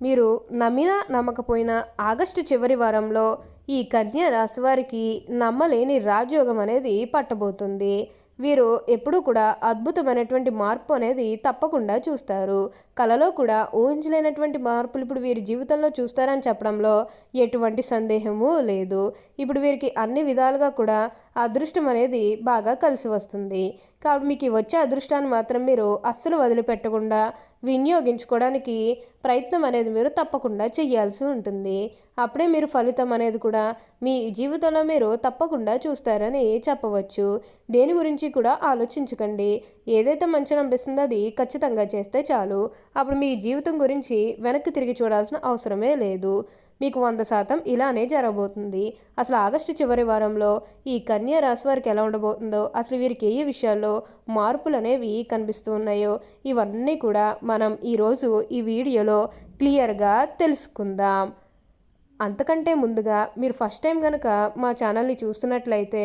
మీరు నమ్మినా నమ్మకపోయినా ఆగస్టు చివరి వారంలో ఈ కన్య రాశివారికి నమ్మలేని రాజయోగం అనేది పట్టబోతుంది. వీరు ఎప్పుడూ కూడా అద్భుతమైనటువంటి మార్పు అనేది తప్పకుండా చూస్తారు. కళలో కూడా ఊహించలేనటువంటి మార్పులు ఇప్పుడు వీరి జీవితంలో చూస్తారని చెప్పడంలో ఎటువంటి సందేహము లేదు. ఇప్పుడు వీరికి అన్ని విధాలుగా కూడా అదృష్టం అనేది బాగా కలిసి వస్తుంది. కాబట్టి మీకు వచ్చే అదృష్టాన్ని మాత్రం మీరు అస్సలు వదిలిపెట్టకుండా వినియోగించుకోవడానికి ప్రయత్నం అనేది మీరు తప్పకుండా చేయాల్సి ఉంటుంది. అప్పుడే మీరు ఫలితం అనేది కూడా మీ జీవితంలో మీరు తప్పకుండా చూస్తారని చెప్పవచ్చు. దేని గురించి కూడా ఆలోచించకండి. ఏదైతే మంచి అనిపిస్తుందో అది ఖచ్చితంగా చేస్తే చాలు. అప్పుడు మీ జీవితం గురించి వెనక్కి తిరిగి చూడాల్సిన అవసరమే లేదు. మీకు వంద శాతం ఇలానే జరగబోతుంది. అసలు ఆగస్టు చివరి వారంలో ఈ కన్యా రాశి వారికి ఎలా ఉండబోతుందో అసలు వీరికి ఏ విషయాల్లో మార్పులు అనేవి కనిపిస్తూ ఉన్నాయో ఇవన్నీ కూడా మనం ఈరోజు ఈ వీడియోలో క్లియర్గా తెలుసుకుందాం. అంతకంటే ముందుగా మీరు ఫస్ట్ టైం కనుక మా ఛానల్ని చూస్తున్నట్లయితే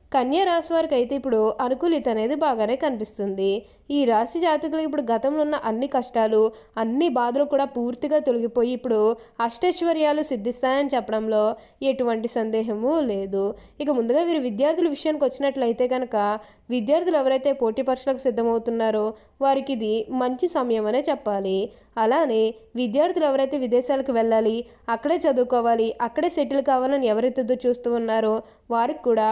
కన్యా రాశి వారికి అయితే ఇప్పుడు అనుకూలిత అనేది బాగానే కనిపిస్తుంది. ఈ రాశి జాతకులు ఇప్పుడు గతంలో ఉన్న అన్ని కష్టాలు అన్ని బాధలు కూడా పూర్తిగా తొలగిపోయి ఇప్పుడు అష్టైశ్వర్యాలు సిద్ధిస్తాయని చెప్పడంలో ఎటువంటి సందేహము లేదు. ఇక ముందుగా వీరు విద్యార్థుల విషయానికి వచ్చినట్లయితే కనుక విద్యార్థులు ఎవరైతే పోటీ పరీక్షలకు సిద్ధమవుతున్నారో వారికి ఇది మంచి సమయం అనే చెప్పాలి. అలానే విద్యార్థులు ఎవరైతే విదేశాలకు వెళ్ళాలి అక్కడే చదువుకోవాలి అక్కడే సెటిల్ కావాలని ఎవరైతే చూస్తూ ఉన్నారో వారికి కూడా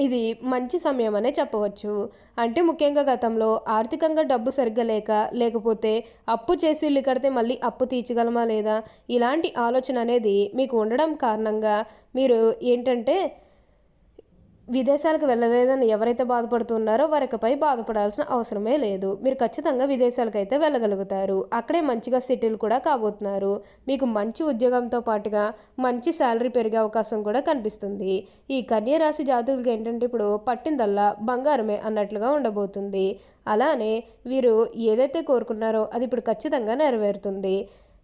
ఇది మంచి సమయం అనే చెప్పవచ్చు. అంటే ముఖ్యంగా గతంలో ఆర్థికంగా డబ్బు సరిగ్గా లేక లేకపోతే అప్పు చేసి ఇల్లు కడితే మళ్ళీ అప్పు తీర్చగలమా లేదా? ఇలాంటి ఆలోచన అనేది మీకు ఉండడం కారణంగా మీరు ఏంటంటే విదేశాలకు వెళ్ళలేదని ఎవరైతే బాధపడుతున్నారో వారికపై బాధపడాల్సిన అవసరమే లేదు. మీరు ఖచ్చితంగా విదేశాలకు అయితే వెళ్ళగలుగుతారు. అక్కడే మంచిగా సెటిల్ కూడా కాబోతున్నారు. మీకు మంచి ఉద్యోగంతో పాటుగా మంచి శాలరీ పెరిగే అవకాశం కూడా కనిపిస్తుంది. ఈ కన్యరాశి జాతకులకి ఏంటంటే ఇప్పుడు పట్టిందల్లా బంగారమే అన్నట్లుగా ఉండబోతుంది. అలానే వీరు ఏదైతే కోరుకున్నారో అది ఇప్పుడు ఖచ్చితంగా నెరవేరుతుంది.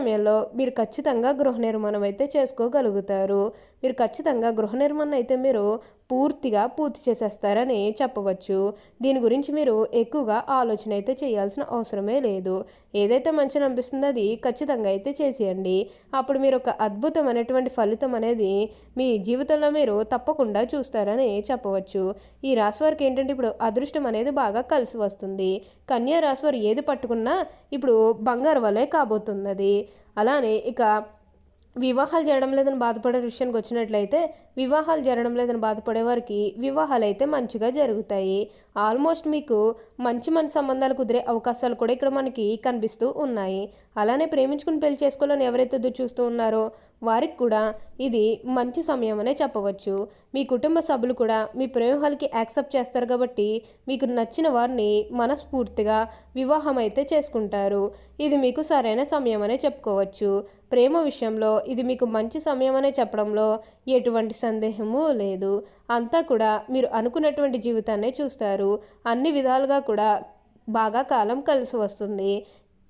సమయంలో మీరు ఖచ్చితంగా గృహ నిర్మాణం అయితే చేసుకోగలుగుతారు. మీరు ఖచ్చితంగా గృహ నిర్మాణం అయితే మీరు పూర్తిగా పూర్తి చేసేస్తారని చెప్పవచ్చు. దీని గురించి మీరు ఎక్కువగా ఆలోచన అయితే చేయాల్సిన అవసరమే లేదు. ఏదైతే మంచిగా అనిపిస్తుందో అది ఖచ్చితంగా అయితే చేసేయండి. అప్పుడు మీరు ఒక అద్భుతమైనటువంటి ఫలితం అనేది మీ జీవితంలో మీరు తప్పకుండా చూస్తారని చెప్పవచ్చు. ఈ రాశి వారికి ఏంటంటే ఇప్పుడు అదృష్టం అనేది బాగా కలిసి వస్తుంది. కన్యా రాశి వారు ఏది పట్టుకున్నా ఇప్పుడు బంగారు వలె కాబోతున్నది. అలానే ఇక వివాహాలు జరగడం లేదని బాధపడే విషయానికి వచ్చినట్లయితే వివాహాలు జరగడం లేదని బాధపడే వారికి వివాహాలు అయితే మంచిగా జరుగుతాయి. ఆల్మోస్ట్ మీకు మంచి మంచి సంబంధాలు కుదిరే అవకాశాలు కూడా ఇక్కడ మనకి కనిపిస్తూ ఉన్నాయి. అలానే ప్రేమించుకుని పెళ్ళి చేసుకోవాలని ఎవరైతే చూస్తూ ఉన్నారో వారికి కూడా ఇది మంచి సమయం అనే చెప్పవచ్చు. మీ కుటుంబ సభ్యులు కూడా మీ ప్రేమహాలకి యాక్సెప్ట్ చేస్తారు కాబట్టి మీకు నచ్చిన వారిని మనస్ఫూర్తిగా వివాహం అయితే చేసుకుంటారు. ఇది మీకు సరైన సమయం అనే చెప్పుకోవచ్చు. ప్రేమ విషయంలో ఇది మీకు మంచి సమయం అనే చెప్పడంలో ఎటువంటి సందేహము లేదు. అంతా కూడా మీరు అనుకున్నటువంటి జీవితాన్ని చూస్తారు. అన్ని విధాలుగా కూడా బాగా కాలం కలిసి వస్తుంది.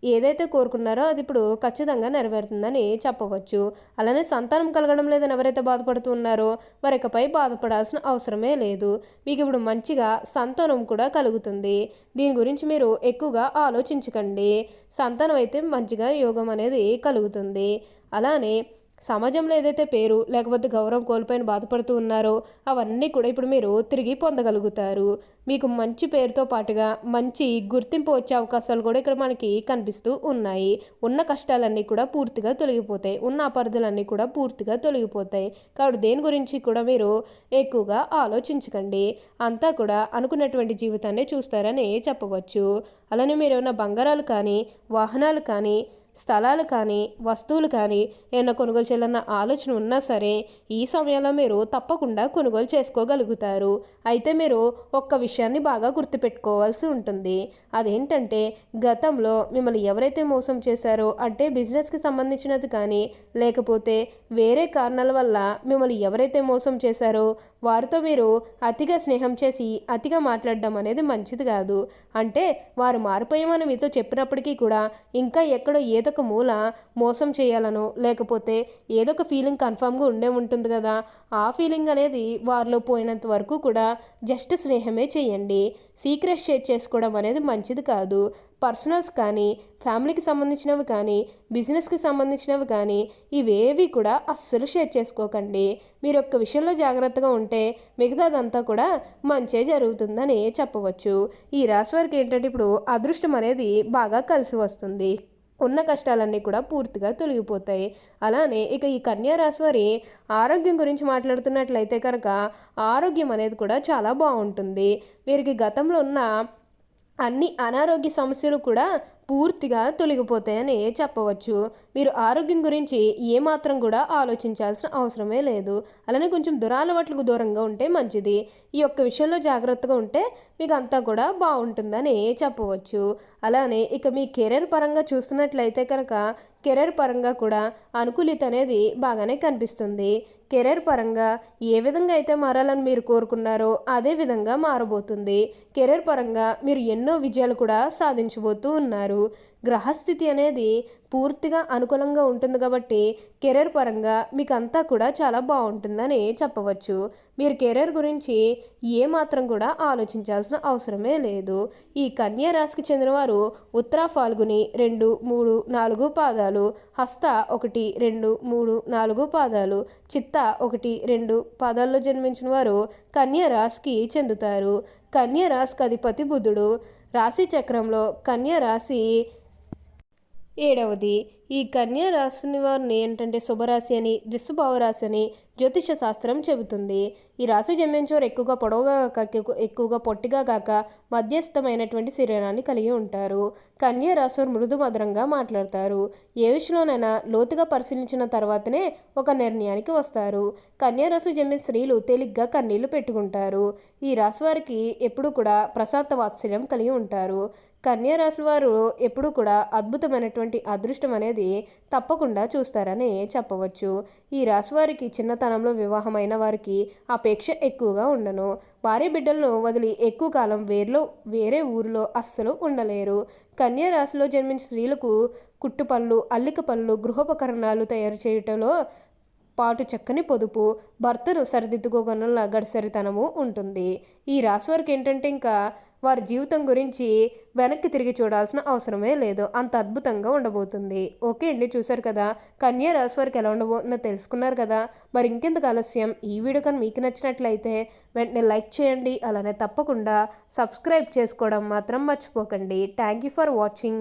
ఏదైతే కోరుకున్నారో అది ఇప్పుడు ఖచ్చితంగా నెరవేరుతుందని చెప్పవచ్చు. అలానే సంతానం కలగడం లేదని ఎవరైతే బాధపడుతున్నారో వారికపై బాధపడాల్సిన అవసరమే లేదు. మీకు ఇప్పుడు మంచిగా సంతానం కూడా కలుగుతుంది. దీని గురించి మీరు ఎక్కువగా ఆలోచించకండి. సంతానం అయితే మంచిగా యోగం అనేది కలుగుతుంది. అలానే సమాజంలో ఏదైతే పేరు లేకపోతే గౌరవం కోల్పోయిన బాధపడుతూ ఉన్నారో అవన్నీ కూడా ఇప్పుడు మీరు తిరిగి పొందగలుగుతారు. మీకు మంచి పేరుతో పాటుగా మంచి గుర్తింపు వచ్చే అవకాశాలు కూడా ఇక్కడ మనకి కనిపిస్తూ ఉన్నాయి. ఉన్న కష్టాలన్నీ కూడా పూర్తిగా తొలగిపోతాయి. ఉన్న అపరిధులన్నీ కూడా పూర్తిగా తొలగిపోతాయి. కాబట్టి దేని గురించి కూడా మీరు ఎక్కువగా ఆలోచించకండి. అంతా కూడా అనుకున్నటువంటి జీవితాన్ని చూస్తారని చెప్పవచ్చు. అలానే మీరు ఏమైనా బంగారాలు కానీ వాహనాలు కానీ స్థలాలు కానీ వస్తువులు కానీ ఏమైనా కొనుగోలు చేయాలన్న ఆలోచన ఉన్నా సరే ఈ సమయంలో మీరు తప్పకుండా కొనుగోలు చేసుకోగలుగుతారు. అయితే మీరు ఒక్క విషయాన్ని బాగా గుర్తుపెట్టుకోవాల్సి ఉంటుంది. అదేంటంటే గతంలో మిమ్మల్ని ఎవరైతే మోసం చేశారో అంటే బిజినెస్కి సంబంధించినది కానీ లేకపోతే వేరే కారణాల వల్ల మిమ్మల్ని ఎవరైతే మోసం చేశారో వారితో మీరు అతిగా స్నేహం చేసి అతిగా మాట్లాడడం అనేది మంచిది కాదు. అంటే వారు మారిపోయామని మీతో చెప్పినప్పటికీ కూడా ఇంకా ఎక్కడో ఏదో ఒక మూల మోసం చేయాలనో లేకపోతే ఏదో ఒక ఫీలింగ్ కన్ఫామ్గా ఉండే ఉంటుంది కదా ఆ ఫీలింగ్ అనేది వారిలో పోయినంత వరకు కూడా జస్ట్ స్నేహమే చేయండి. సీక్రెట్ షేర్ చేసుకోవడం అనేది మంచిది కాదు. పర్సనల్స్ కానీ ఫ్యామిలీకి సంబంధించినవి కానీ బిజినెస్కి సంబంధించినవి కానీ ఇవేవి కూడా అస్సలు షేర్ చేసుకోకండి. మీరు ఒక్క విషయంలో జాగ్రత్తగా ఉంటే మిగతాదంతా కూడా మంచే జరుగుతుందని చెప్పవచ్చు. ఈ రాశి వారికి ఏంటంటే ఇప్పుడు అదృష్టం అనేది బాగా కలిసి వస్తుంది. ఉన్న కష్టాలన్నీ కూడా పూర్తిగా తొలగిపోతాయి. అలానే ఇక ఈ కన్యారాశి వారి ఆరోగ్యం గురించి మాట్లాడుతున్నట్లయితే కనుక ఆరోగ్యం అనేది కూడా చాలా బాగుంటుంది. వీరికి గతంలో ఉన్న అన్ని అనారోగ్య సమస్యలు కూడా పూర్తిగా తొలగిపోతాయని చెప్పవచ్చు. మీరు ఆరోగ్యం గురించి ఏమాత్రం కూడా ఆలోచించాల్సిన అవసరమే లేదు. అలానే కొంచెం దురాలవాట్లకు దూరంగా ఉంటే మంచిది. ఈ యొక్క విషయంలో జాగ్రత్తగా ఉంటే మీకు అంతా కూడా బాగుంటుందని చెప్పవచ్చు. అలానే ఇక మీ కెరీర్ పరంగా చూస్తున్నట్లయితే కనుక కెరీర్ పరంగా కూడా అనుకూలిత అనేది బాగానే కనిపిస్తుంది. కెరీర్ పరంగా ఏ విధంగా అయితే మారాలని మీరు కోరుకున్నారో అదే విధంగా మారబోతుంది. కెరీర్ పరంగా మీరు ఎన్నో విజయాలు కూడా సాధించబోతూ ఉన్నారు. గ్రహస్థితి అనేది పూర్తిగా అనుకూలంగా ఉంటుంది కాబట్టి కెరీర్ పరంగా మీకు అంతా కూడా చాలా బాగుంటుందని చెప్పవచ్చు. మీరు కెరీర్ గురించి ఏమాత్రం కూడా ఆలోచించాల్సిన అవసరమే లేదు. ఈ కన్యా రాశికి చెందినవారు ఉత్తరా ఫాల్గుని రెండు మూడు నాలుగు పాదాలు హస్త ఒకటి రెండు మూడు నాలుగు పాదాలు చిత్త ఒకటి రెండు పాదాల్లో జన్మించిన వారు కన్యా రాశికి చెందుతారు. కన్యా రాశికి అధిపతి బుధుడు. రాశి చక్రంలో కన్యా రాశి ఏడవది. ఈ కన్యా రాశిని వారిని ఏంటంటే శుభరాశి అని దిశుభావరాశి రాశి అని జ్యోతిష శాస్త్రం చెబుతుంది. ఈ రాశి జన్మించేవారు ఎక్కువగా పొడవుగా కాక ఎక్కువగా పొట్టిగా కాక మధ్యస్థమైనటువంటి శరీరాన్ని కలిగి ఉంటారు. కన్యా రాశివారు మృదు మధురంగా మాట్లాడతారు. ఏ విషయంలోనైనా లోతుగా పరిశీలించిన తర్వాతనే ఒక నిర్ణయానికి వస్తారు. కన్యా రాశి జన్మిన స్త్రీలు తేలిగ్గా కన్నీళ్ళు పెట్టుకుంటారు. ఈ రాశి వారికి ఎప్పుడూ కూడా ప్రశాంత వాత్సల్యం కలిగి ఉంటారు. కన్యా రాశి వారు ఎప్పుడూ కూడా అద్భుతమైనటువంటి అదృష్టం అనేది తప్పకుండా చూస్తారని చెప్పవచ్చు. ఈ రాశి వారికి స్థానంలో వివాహమైన వారికి అపేక్ష ఎక్కువగా ఉండను. భార్య బిడ్డలను వదిలి ఎక్కువ కాలం వేరులో వేరే ఊరిలో అస్సలు ఉండలేరు. కన్యా రాశిలో జన్మించిన స్త్రీలకు కుట్టు అల్లిక పళ్ళు గృహోపకరణాలు తయారు చేయటంలో పాటు చక్కని పొదుపు భర్తను సరిదిద్దుకోగల గడిసరితనము ఉంటుంది. ఈ రాశి వారికి ఏంటంటే ఇంకా వారి జీవితం గురించి వెనక్కి తిరిగి చూడాల్సిన అవసరమే లేదు. అంత అద్భుతంగా ఉండబోతుంది. ఓకే అండి చూసారు కదా? కన్యా రాశి వారికి ఎలా ఉండబోతుందో తెలుసుకున్నారు కదా? మరి ఇంకెందుకు ఆలస్యం? ఈ వీడియో కానీ మీకు నచ్చినట్లయితే వెంటనే లైక్ చేయండి. అలానే తప్పకుండా సబ్స్క్రైబ్ చేసుకోవడం మాత్రం మర్చిపోకండి. Thank you for watching.